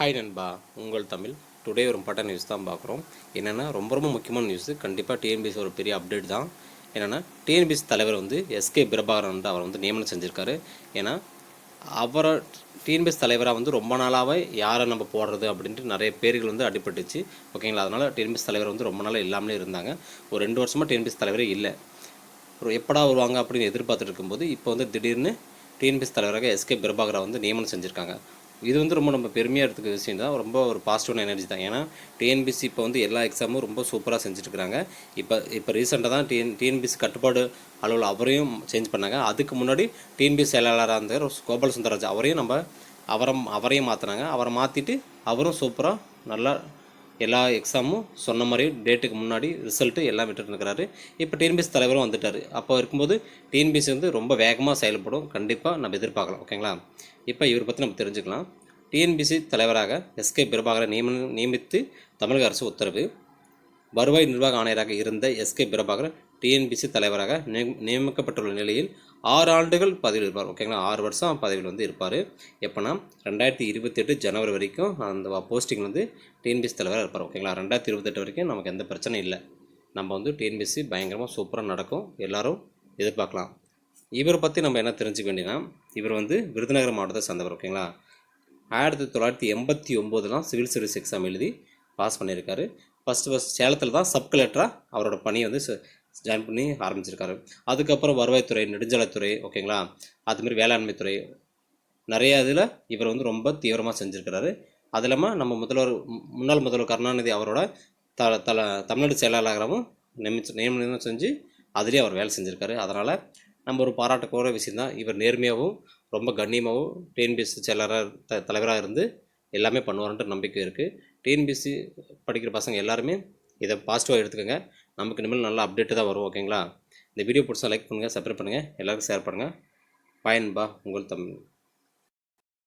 Hi நண்பா உங்கள் Tamil. Today ஒரு இம்பார்ட்டன் நியூஸ் தான் பார்க்குறோம். என்னென்னா ரொம்ப ரொம்ப முக்கியமான நியூஸ் கண்டிப்பாக டிஎன்பிஎஸ் ஒரு பெரிய அப்டேட் தான். என்னென்னா டிஎன்பிஎஸ் தலைவர் வந்து எஸ்கே பிரபாகரன் வந்து அவர் வந்து நியமனம் செஞ்சுருக்காரு. ஏன்னா அவரை டிஎன்பிஎஸ் தலைவராக வந்து ரொம்ப நாளாகவே யாரை நம்ம போடுறது அப்படின்ட்டு நிறைய பேர்கள் வந்து அடிபட்டுச்சு. ஓகேங்களா? அதனால் டிஎன்பிஎஸ் தலைவர் வந்து ரொம்ப நாளாக இல்லாமலே இருந்தாங்க. ஒரு ரெண்டு வருஷமாக டிஎன்பிஎஸ் தலைவரே இல்லை. ஒரு எப்படா வருவாங்க அப்படின்னு எதிர்பார்த்துட்டு இருக்கும்போது இப்போ வந்து திடீர்னு டிஎன்பிஎஸ் தலைவராக எஸ்கே பிரபாகரா வந்து நியமனம் செஞ்சுருக்காங்க. இது வந்து ரொம்ப நம்ம பெருமையாக எடுத்துக்க விஷயம் தான். ரொம்ப ஒரு பாசிட்டிவான எனர்ஜி தான். ஏன்னா டிஎன்பிசி இப்போ வந்து எல்லா எக்ஸாமும் ரொம்ப சூப்பராக செஞ்சுட்ருக்காங்க இப்போ இப்போ ரீசெண்டாக தான் டிஎன் டிஎன்பிசி கட்டுப்பாடு அலுவலர் அவரையும் சேஞ்ச் பண்ணாங்க. அதுக்கு முன்னாடி டிஎன்பிசி செயலாளராக இருந்தார் கோபால சுந்தரராஜ் அவரையும் நம்ம அவரை அவரையும் மாற்றினாங்க அவரை மாற்றிட்டு அவரும் சூப்பராக நல்லா எல்லா எக்ஸாமும் சொன்ன மாதிரி டேட்டுக்கு முன்னாடி ரிசல்ட்டு எல்லாம் விட்டுருக்கிறாரு இப்போ டிஎன்பிஎஸ் தலைவரும் வந்துட்டார். அப்போ இருக்கும்போது டிஎன்பிஎஸ் வந்து ரொம்ப வேகமாக செயல்படும். கண்டிப்பாக நம்ம எதிர்பார்க்கலாம். ஓகேங்களா? இப்போ இவரை பற்றி நம்ம தெரிஞ்சுக்கலாம். டிஎன்பிசி தலைவராக எஸ்கே பிரபாகரை நியமி நியமித்து தமிழக அரசு உத்தரவு. வருவாய் நிர்வாக ஆணையராக இருந்த எஸ்கே பிரபாகர் டிஎன்பிசி தலைவராக நியமிக்கப்பட்டுள்ள நிலையில் ஆறு ஆண்டுகள் பதவியில் இருப்பார். ஓகேங்களா? ஆறு வருஷம் பதவியில் வந்து இருப்பார். எப்போனா ரெண்டாயிரத்தி இருபத்தெட்டு ஜனவரி வரைக்கும் அந்த போஸ்டிங் வந்து டிஎன்பிஎஸ் தலைவராக இருப்பார். ஓகேங்களா? ரெண்டாயிரத்தி இருபத்தெட்டு வரைக்கும் நமக்கு எந்த பிரச்சனையும் இல்லை. நம்ம வந்து டிஎன்பிஎஸ்சி பயங்கரமாக சூப்பராக நடக்கும். எல்லோரும் எதிர்பார்க்கலாம். இவரை பற்றி நம்ம என்ன தெரிஞ்சுக்க வேண்டியனா இவர் வந்து விருதுநகர் மாவட்டத்தை சேர்ந்தவர். ஓகேங்களா? ஆயிரத்தி தொள்ளாயிரத்தி எண்பத்தி ஒம்போதுலாம் சிவில் சர்வீஸ் எக்ஸாம் எழுதி பாஸ் பண்ணியிருக்காரு. ஃபஸ்ட்டு ஃபஸ்ட் சேலத்தில் தான் சப் கலெக்டராக அவரோட பணியை வந்து ஜாயின் பண்ணி ஆரம்பிச்சிருக்காரு. அதுக்கப்புறம் வருவாய்த்துறை நெடுஞ்சாலைத்துறை ஓகேங்களா? அதுமாரி வேளாண்மைத்துறை நிறைய இதில் இவர் வந்து ரொம்ப தீவிரமாக செஞ்சுருக்கிறாரு. அது இல்லாமல் நம்ம முதல்வர் முன்னாள் முதல்வர் கருணாநிதி அவரோட த தல தமிழ்நாடு செயலாளராகவும் நியமிச்சு நியமனம் செஞ்சு அதுலேயே அவர் வேலை செஞ்சுருக்காரு. அதனால் நம்ம ஒரு பாராட்டக்கூட விஷயம் தான் இவர் நேர்மையாகவும் ரொம்ப கண்ணியமாகவும் டிஎன்பிஎஸ்சி செயலாளராக த தலைவராக இருந்து எல்லாமே பண்ணுவார்ன்ற நம்பிக்கை இருக்குது டிஎன்பிஎஸ்சி படிக்கிற பசங்க எல்லாருமே இதை பாசிட்டிவாக எடுத்துக்கோங்க. நமக்கு இனிமேல் நல்லா அப்டேட்டு தான் வரும் ஓகேங்களா இந்த வீடியோ பிடிச்சா லைக் பண்ணுங்கள் சப்ஸ்கிரைப் பண்ணுங்கள் எல்லாருக்கும் ஷேர் பண்ணுங்கள் பயன்பா உங்கள் தமிழ்.